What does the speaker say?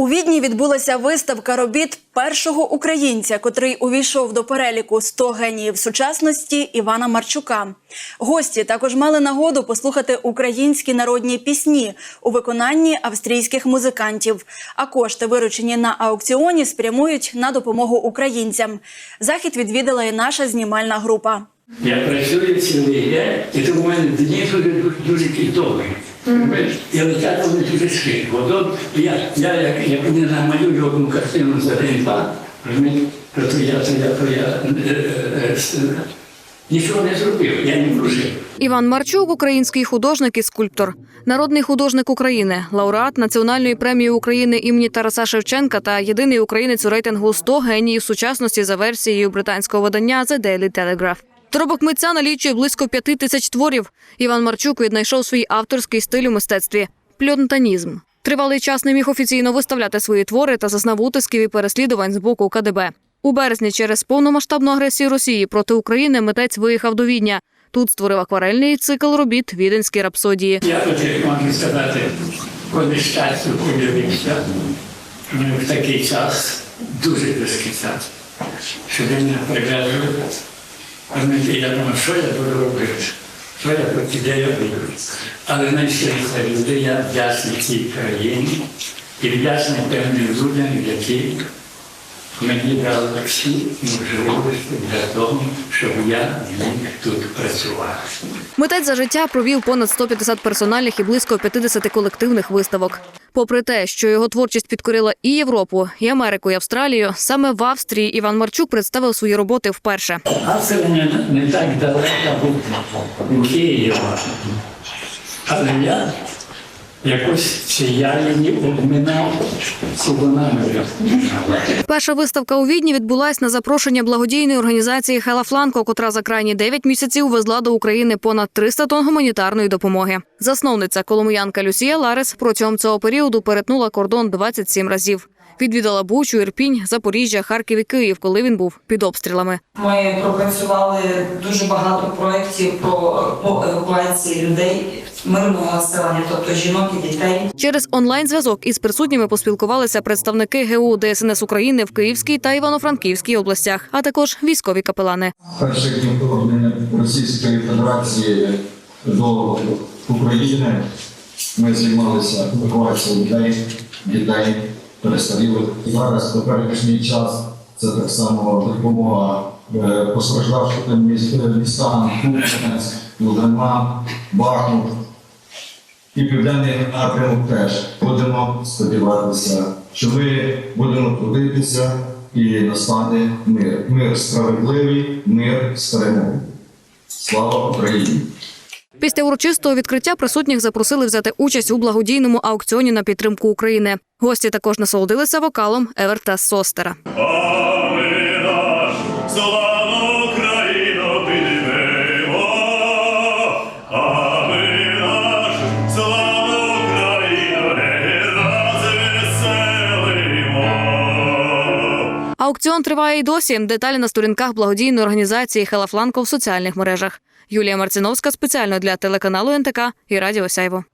У Відні відбулася виставка робіт першого українця, котрий увійшов до переліку 100 геніїв сучасності Івана Марчука. Гості також мали нагоду послухати українські народні пісні у виконанні австрійських музикантів. А кошти, виручені на аукціоні, спрямують на допомогу українцям. Захід відвідала і наша знімальна група. Я працюю цілий день, і то в мене дні дуже дуже, довгі. І летять вони дуже швидко. От от я, я як, як не намалюю одну картину за день-два, то, то я, то я, то я е, е, е, нічого не зробив, я не прожив. Іван Марчук український художник і скульптор, народний художник України, лауреат Національної премії України імені Тараса Шевченка та єдиний українець у рейтингу 100 геніїв сучасності за версією британського видання The Daily Telegraph. Торобок митця налічує близько п'яти тисяч творів. Іван Марчук віднайшов свій авторський стиль у мистецтві пльонтанізм. Тривалий час не міг офіційно виставляти свої твори та зазнав утисків і переслідувань з боку КДБ. У березні через повномасштабну агресію Росії проти України митець виїхав до Відня. Тут створив акварельний цикл робіт Віденські рапсодії. Я як можна сказати, коли щастя подивився, в такий час, дуже близький час, що він привезли. Розумієте, я думав, що я буду робити, що я тут де я буду. Але знайшлися люди, я вдячний цій країні і вдячний певним людям, які мені дали всі можливості для того, щоб я міг тут працювати. Митець за життя провів понад 150 персональних і близько 50 колективних виставок. Попри те, що його творчість підкорила і Європу, і Америку, і Австралію, саме в Австрії Іван Марчук представив свої роботи вперше. Австрія не, не так далека від Києва, Але я якось ці яліні обминав цугунами. Перша виставка у Відні відбулась на запрошення благодійної організації Хела Фланко, котра за крайні 9 місяців везла до України понад 300 тонн гуманітарної допомоги. Засновниця коломиянка Люсія Ларес протягом цього періоду перетнула кордон 27 разів. Відвідала Бучу, Ірпінь, Запоріжжя, Харків і Київ, коли він був під обстрілами. Ми пропрацювали дуже багато проєктів по, по евакуації людей мирного населення, тобто жінок і дітей. Через онлайн-зв'язок із присутніми поспілкувалися представники ГУ ДСНС України в Київській та Івано-Франківській областях, а також військові капелани. перших днів вторгнення Російської Федерації до України ми займалися евакуацією людей, дітей, перестарілих. Зараз теперішній час це так само допомога е, постраждавшим міст- містам Куп'янськ, Луганма, Бахмут. І південний напрямок теж будемо сподіватися, що ми будемо трудитися і настане мир. Мир справедливий, мир з. Слава Україні! Після урочистого відкриття присутніх запросили взяти участь у благодійному аукціоні на підтримку України. Гості також насолодилися вокалом Еверта Состера. Аукціон триває й досі. Деталі на сторінках благодійної організації Хелафланко в соціальних мережах. Юлія Марциновська спеціально для телеканалу НТК і Радіо Сяйво.